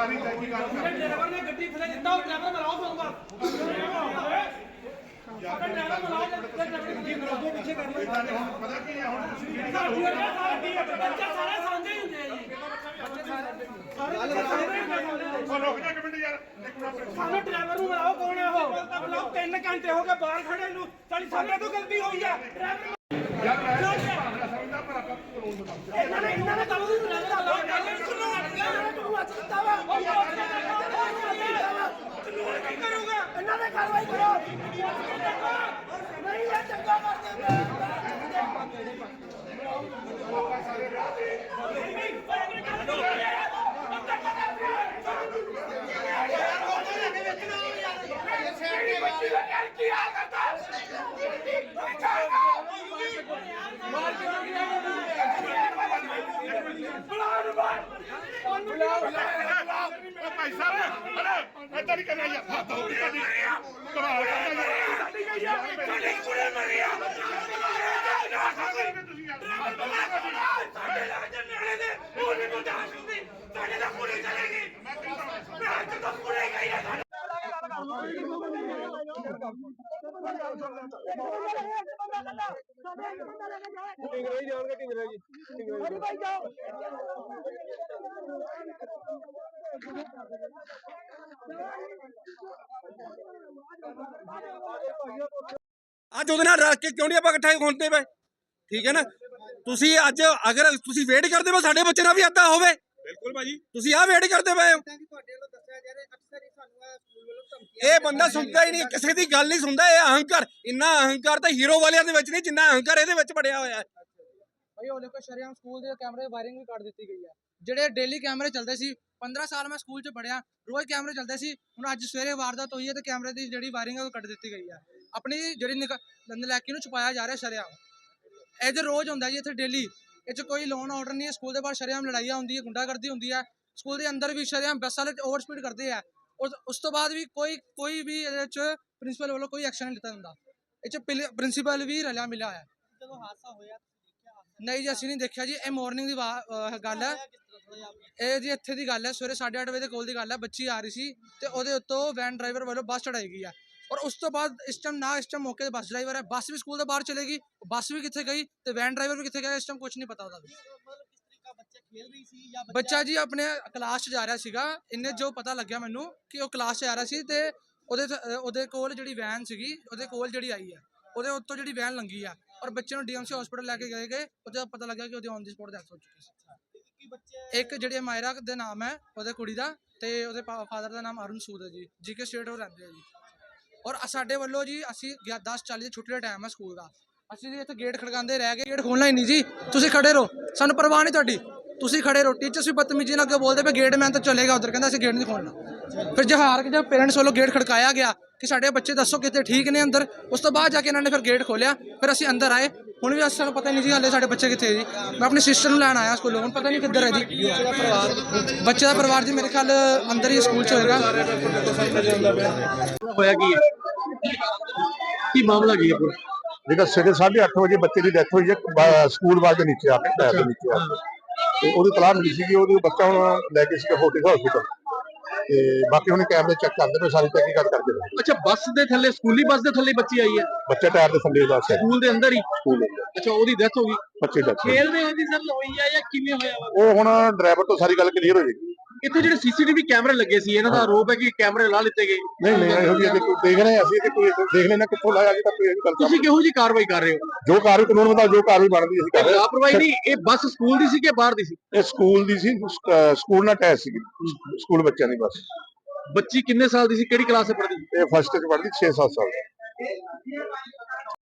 ਸਾਰੀ ਤਹਿਕੀਕਾਤ ਕਰ ਡਰਾਈਵਰ ਨੇ ਗੱਡੀ ਥੱਲੇ ਦਿੱਤਾ ਉਹ ਡਰਾਈਵਰ ਮਲਾਓ ਫੋਨ ਸਾਡਾ ਡਰਾਈਵਰ ਮਲਾਓ ਤੇ ਡਰਾਈਵਰ ਗੱਡੀ ਮਲਾਓ ਪਿੱਛੇ ਕਰ ਲਓ। ਦੇ ਹੁਣ ਪਤਾ ਕੀ ਹੈ ਹੁਣ ਤੁਸੀਂ ਜਿਹੜੀ ਸਾਡੀ ਬੱਚਾ ਸਾਰੇ ਸਾਂਝੇ ਹੀ ਹੁੰਦੇ ਆ ਜੀ। ਯਾਰ। ਸਾਨੂੰ ਡਰਾਈਵਰ ਨੂੰ ਮਲਾਓ ਕੌਣ ਹੈ ਉਹ? ਮਲਾਓ 3 ਘੰਟੇ ਹੋ ਗਏ ਬਾਹਰ ਖੜੇ ਨੂੰ। ਸਾਡੀ ਸਾਡੇ ਤੋਂ ਗਲਤੀ ਹੋਈ ਆ। ਡਰਾਈਵਰ ਯਾਰ ਮੈਂ ਸਮਝਦਾ ਪਰ ਆਪਾਂ ਕਾਨੂੰਨ ਕੰਮ ਇਹਨਾਂ ਨੇ ਇਹਨਾਂ ਨੇ ਕੰਮ ਨੂੰ ਡਰਾਈਵਰ ਦਾ ਲਾਓ ਇਹਨਾਂ ਨੇ ਤੂੰ ਅੱਜ ਦਿੱਤਾ ਵਾ ਉਹ ਕਾਨੂੰਨ ਕੀ ਕਰੂਗਾ ਇਹਨਾਂ ਨੇ ਕਾਰਵਾਈ ਕਰੋ ਨਹੀਂ ਇਹ ਚੰਗਾ ਕਰਦੇ ਉਹ ਭਾਈ ਸਾਹਿਬ ਅਰੇ ਏਦਾਂ ਨਹੀਂ ਕਰਨਾ ਯਾਰ। ਹੱਥ ਹੋ ਗਈ ਤੁਹਾਡੀ ਕਮਾਲ ਕਰਦਾ ਯਾਰ ਸਾਡੀ ਗਈ ਆ। ਸਾਡੀ ਕੁੜੇ ਮਰੀ ਆ। ਤੁਸੀਂ ਯਾਰ। ਸਾਡੇ ਲੱਗਦੇ ਨਿਆਣੇ ਦੇ ਉਹ ਨਹੀਂ ਬਰਦਾਸ਼ਤ ਹੁੰਦੀ ਸਾਡੇ ਦਾ ਕੁੜੀ ਚਲੇਗੀ। ਮੈਂ ਅੱਜ ਤੱਕ ਕੁੜੇ ਗਈ ਆ ਸਾਡੇ। ਅੱਜ ਉਹਦੇ ਨਾਲ ਰਲ ਕੇ ਕਿਉਂ ਨਹੀਂ ਆਪਾਂ ਇਕੱਠੇ ਹੁੰਦੇ ਪਏ ਠੀਕ ਹੈ ਨਾ? ਤੁਸੀਂ ਅੱਜ ਅਗਰ ਤੁਸੀਂ ਵੇਟ ਕਰਦੇ ਹੋ ਸਾਡੇ ਬੱਚੇ ਨਾਲ ਵੀ ਏਦਾਂ ਹੋਵੇ। ਬਿਲਕੁਲ ਭਾਜੀ। ਤੁਸੀਂ ਆਹ ਵੇਟ ਕਰਦੇ ਪਏ ਹੋ। ਇਹ ਬੰਦਾ ਸੁਣਦਾ ਹੀ ਨਹੀਂ ਕਿਸੇ ਦੀ ਗੱਲ ਨਹੀਂ ਸੁਣਦਾ ਇਹ ਅਹੰਕਾਰ ਇੰਨਾ ਅਹੰਕਾਰ ਤਾਂ ਹੀਰੋ ਵਾਲਿਆਂ ਦੇ ਵਿੱਚ ਨਹੀਂ ਜਿੰਨਾ ਅਹੰਕਾਰ ਇਹਦੇ ਵਿੱਚ ਬੜਿਆ ਹੋਇਆ ਹੈ। ਭਾਈ ਉਹਨੇ ਕੋ ਸ਼ਰਿਆਮ ਸਕੂਲ ਦੇ ਕੈਮਰੇ ਵਾਇਰਿੰਗ ਵੀ ਕੱਢ ਦਿੱਤੀ ਗਈ ਹੈ। ਜਿਹੜੇ ਡੇਲੀ ਕੈਮਰੇ ਚੱਲਦੇ ਸੀ 15 ਸਾਲ ਮੈਂ ਸਕੂਲ 'ਚ ਪੜਿਆ ਰੋਜ਼ ਕੈਮਰੇ ਚੱਲਦੇ ਸੀ, ਹੁਣ ਅੱਜ ਸਵੇਰੇ ਵਾਰਦਾਤ ਹੋਈ ਹੈ ਤੇ ਕੈਮਰੇ ਦੀ ਜਿਹੜੀ ਵਾਇਰਿੰਗ ਹੈ ਉਹ ਕੱਢ ਦਿੱਤੀ ਗਈ ਹੈ। ਆਪਣੀ ਜਿਹੜੀ ਨਲਾਇਕੀ ਨੂੰ ਛੁਪਾਇਆ ਜਾ ਰਿਹਾ ਸ਼ਰਿਆਮ। ਇਹ ਜੇ ਰੋਜ਼ ਹੁੰਦਾ ਜੀ ਇੱਥੇ ਡੇਲੀ ਇਹ 'ਚ ਕੋਈ ਲੋਨ ਆਰਡਰ ਨਹੀਂ ਹੈ ਸਕੂਲ ਦੇ ਬਾਹਰ ਸ਼ਰਿਆਮ ਲੜਾਈਆਂ ਹੁੰਦੀ ਹੈ, ਗੁੰਡਾਗਰਦੀ ਹੁੰਦੀ ਹੈ ਸਕੂਲ ਦੇ ਅੰਦਰ ਵੀ ਸ਼ਰਿਆਮ ਬੱਸ ਵਾਲੇ ਓਵਰ ਸਪੀਡ ਕਰਦੇ ਆ। ਉਸ ਤੋਂ ਬਾਅਦ ਵੀ ਕੋਈ ਕੋਈ ਵੀ ਇਹਦੇ 'ਚ ਪ੍ਰਿੰਸੀਪਲ ਵੱਲੋਂ ਕੋਈ ਐਕਸ਼ਨ ਨਹੀਂ ਲਿੱਤਾ ਜਾਂਦਾ। ਇਹ 'ਚ ਪ੍ਰਿੰਸੀਪਲ ਵੀ ਰਲਿਆ ਮਿਲਿਆ ਹੋਇਆ। ਜਦੋਂ ਹਾਦਸਾ ਹੋਇਆ ਨਹੀਂ ਜੀ, ਅਸੀਂ ਨਹੀਂ ਦੇਖਿਆ ਜੀ। ਇਹ ਮਾਰਨਿੰਗ ਦੀ ਵਾ- ਅਹ, ਗੱਲ ਹੈ। ਇਹ ਜੀ ਇੱਥੇ ਦੀ ਗੱਲ ਹੈ। ਸਵੇਰੇ 8:30 ਵਜੇ ਦੇ ਕੋਲ ਦੀ ਗੱਲ ਹੈ। ਬੱਚੀ ਆ ਰਹੀ ਸੀ ਤੇ ਉਹਦੇ ਉੱਤੋਂ ਵੈਨ ਡਰਾਈਵਰ ਵੱਲੋਂ ਬੱਸ ਚੜਾਈ ਗਈ ਹੈ। ਔਰ ਉਸ ਤੋਂ ਬਾਅਦ ਇਸ ਟਾਈਮ ਨਾ ਇਸ ਟਾਈਮ ਮੌਕੇ ਤੇ ਬੱਸ ਡਰਾਈਵਰ ਹੈ। ਬੱਸ ਵੀ ਸਕੂਲ ਦੇ ਬਾਹਰ ਚਲੇ ਗਈ, ਬੱਸ ਵੀ ਕਿੱਥੇ ਗਈ ਤੇ ਵੈਨ ਡਰਾਈਵਰ ਵੀ ਕਿੱਥੇ ਗਿਆ, ਇਸ ਟਾਈਮ ਕੁਝ ਨਹੀਂ ਪਤਾ ਉਹਦਾ ਵੀ। ਬੱਚਾ ਜੀ ਆਪਣੇ ਕਲਾਸ 'ਚ ਜਾ ਰਿਹਾ ਸੀਗਾ। ਇੰਨੇ ਜੋ ਪਤਾ ਲੱਗਿਆ ਮੈਨੂੰ ਕਿ ਉਹ ਕਲਾਸ 'ਚ ਜਾ ਰਿਹਾ ਸੀ ਤੇ ਉਹਦੇ ਤੇ- ਅਹ ਉਹਦੇ ਕੋਲ ਜਿਹੜੀ ਵੈਨ ਸੀਗੀ, ਉਹਦੇ ਕੋਲ ਜਿਹੜੀ ਆਈ ਹੈ, ਉਹਦੇ ਉੱਤੋਂ ਜਿਹੜੀ ਵੈਨ ਲੰਗੀ ਆ। ਔਰ ਬੱਚੇ ਨੂੰ ਡੀਐਮਸੀ ਹਸਪੀਟਲ ਲੈ ਕੇ ਗਏ ਗਏ ਉਹਦਾ ਪਤਾ ਲੱਗਾ ਕਿ ਉਹਦੀ ਔਨ ਦੀ ਸਪੋਟ ਡੈਥ ਹੋ ਚੁੱਕੀ ਸੀ। ਕੀ ਇੱਕ ਜਿਹੜੀ ਮਾਇਰਾ ਦੇ ਨਾਮ ਹੈ ਉਹਦੇ ਕੁੜੀ ਦਾ ਤੇ ਉਹਦੇ ਫਾਦਰ ਦਾ ਨਾਮ ਅਰੁਣ ਸੂਦ ਹੈ ਜੀ ਜੀਕੇ ਸਟੇਟ ਉਹ ਰਹਿੰਦੇ ਆ ਜੀ। ਔਰ ਸਾਡੇ ਵੱਲੋਂ ਜੀ ਅਸੀਂ 10:40 ਦੀ ਛੁੱਟੀ ਦਾ ਟਾਈਮ ਹੈ ਸਕੂਲ ਦਾ। ਅਸੀਂ ਜੀ ਇੱਥੇ ਗੇਟ ਖੜਕਾਉਂਦੇ ਰਹਿ ਗਏ ਗੇਟ ਖੋਲਣਾ ਹੀ ਨਹੀਂ ਜੀ। ਤੁਸੀਂ ਖੜੇ ਰਹੋ ਸਾਨੂੰ ਪਰਵਾਹ ਨਹੀਂ ਤੁਹਾਡੀ। ਤੁਸੀਂ ਖੜੇ ਰਹੋ ਟੀਚਰਸ ਵੀ ਬਦਤਮੀਜ਼ੀ ਨਾਲ ਅੱਗੇ ਬੋਲਦੇ ਪਏ ਗੇਟ ਮੈਨ ਤਾਂ ਚਲੇਗਾ ਉਧਰ ਕਹਿੰਦਾ ਅਸੀਂ ਗੇਟ ਨਹੀਂ ਖੋਲਣਾ। ਫਿਰ ਜਹਾਰ ਕੇ ਜਦ ਪੇਰੈਂਟਸ ਵੱਲੋਂ ਗੇਟ ਖੜਕਾਇਆ ਗਿਆ ਕਿ ਸਾਡੇ ਬੱਚੇ ਦੱਸੋ ਕਿਤੇ ਠੀਕ ਨੇ ਅੰਦਰ। ਉਸ ਤੋਂ ਬਾਅਦ ਜਾ ਕੇ ਇਹਨਾਂ ਨੇ ਫਿਰ ਗੇਟ ਖੋਲਿਆ ਫਿਰ ਅਸੀਂ ਅੰਦਰ ਆਏ। ਹੁਣ ਵੀ ਸਾਨੂੰ ਪਤਾ ਨਹੀਂ ਜੀ ਹਾਲੇ ਸਾਡੇ ਬੱਚੇ ਕਿੱਥੇ ਜੀ। ਮੈਂ ਆਪਣੀ ਸਿਸਟਰ ਨੂੰ ਲੈਣ ਆਇਆ ਸਕੂਲੋਂ। ਹੁਣ ਪਤਾ ਨਹੀਂ ਕਿੱਧਰ ਹੈ ਜੀ। ਬੱਚੇ ਦਾ ਪਰਿਵਾਰ ਜੀ ਮੇਰੇ ਖਿਆਲ ਅੰਦਰ ਹੀ ਸਕੂਲ ਚ ਹੋਏਗਾ। ਹੋਇਆ ਕੀ ਹੈ? ਕੀ ਮਾਮਲਾ ਕੀ ਹੈ ਪੂਰਾ? ਜਿਹੜਾ ਸਵੇਰੇ 8:30 ਵਜੇ ਬੱਚੇ ਦੀ ਡੈਥ ਹੋਈ ਹੈ। ਸਕੂਲ ਵਾਲ ਦੇ ਨੀਚੇ ਆ ਕੇ ਟਾਇਰ ਦੇ ਨੀਚੇ ਆ ਕੇ। ਤੇ ਉਹਦੀ ਤਲਾਹ ਮਿਲੀ ਸੀਗੀ ਉਹਦੀ ਬੱਚਾ ਹੁਣ ਲੈ ਕੇ ਸੀਗਾ ਫੋਰਟਿਸ ਹਸਪੀਟਲ ਤੇ ਬਾਕੀ ਉਹਨੇ ਕੈਮਰੇ ਚੈੱਕ ਕਰਦੇ ਪਏ ਸਾਰੀ ਤਹਿਕੀਕਾਤ ਕਰਦੇ ਪਏ। ਅੱਛਾ ਬੱਸ ਦੇ ਥੱਲੇ ਸਕੂਲੀ ਬੱਸ ਦੇ ਥੱਲੇ ਬੱਚੀ ਆਈ ਹੈ? ਬੱਚਾ ਟਾਇਰ ਦੇ ਥੱਲੇ ਦਾ ਸੀ ਸਕੂਲ ਦੇ ਅੰਦਰ ਹੀ? ਸਕੂਲ। ਅੱਛਾ ਉਹਦੀ ਡੈਥ ਹੋ ਗਈ? ਬੱਚੇ ਦਾ ਹੋਏ ਦੀ ਸਰ ਹੋਈ ਹੈ ਜਾਂ ਕਿਵੇਂ ਹੋਇਆ ਵਾ? ਉਹ ਹੁਣ ਡਰਾਈਵਰ ਤੋਂ ਸਾਰੀ ਗੱਲ ਕਲੀਅਰ ਹੋ ਜਾਏਗੀ। ਇੱਥੇ ਜਿਹੜੇ ਸੀਸੀਟੀਵੀ ਕੈਮਰੇ ਲੱਗੇ ਸੀ ਇਹਨਾਂ ਦਾ ਆਰੋਪ ਹੈ ਕਿ ਕੈਮਰੇ ਲਾ ਲਿੱਤੇ ਗਏ। ਨਹੀਂ ਨਹੀਂ ਇਹੋ ਜਿਹੀ ਕੋਈ ਦੇਖ ਰਹੇ ਹਾਂ ਅਸੀਂ ਕਿ ਕੋਈ ਦੇਖ ਲੈਣਾ ਕਿੱਥੋਂ ਲਾਇਆ ਜੀ ਤਾਂ ਕੋਈ ਇਹ ਗੱਲ ਤੁਸੀਂ ਕਿਹੋ ਜੀ ਕਾਰਵਾਈ ਕਰ ਰਹੇ ਹੋ? ਜੋ ਕਾਰਵਾਈ ਕਾਨੂੰਨ ਮੁਤਾਬਕ ਜੋ ਕਾਰਵਾਈ ਬਣਦੀ ਅਸੀਂ ਕਰ ਰਹੇ ਹਾਂ। ਲਾਪਰਵਾਹੀ ਨਹੀਂ ਇਹ ਬੱਸ ਸਕੂਲ ਦੀ ਸੀ ਕਿ ਬਾਹਰ ਦੀ ਸੀ? ਇਹ ਸਕੂਲ ਦੀ ਸੀ ਸਕ- ਸਕੂਲ ਨਾਲ ਟੈਸ ਸੀ ਸਕੂਲ ਬੱਚਿਆਂ ਦੀ ਬਸ। ਬੱਚੀ ਕਿੰਨੇ ਸਾਲ ਦੀ ਸੀ ਕਿਹੜੀ ਕਲਾਸ 'ਚ ਪੜ੍ਹਦੀ ਇਹ ਫਸਟ ਚ ਪੜ੍ਹਦੀ 6-7 ਸਾਲ ਦੀ।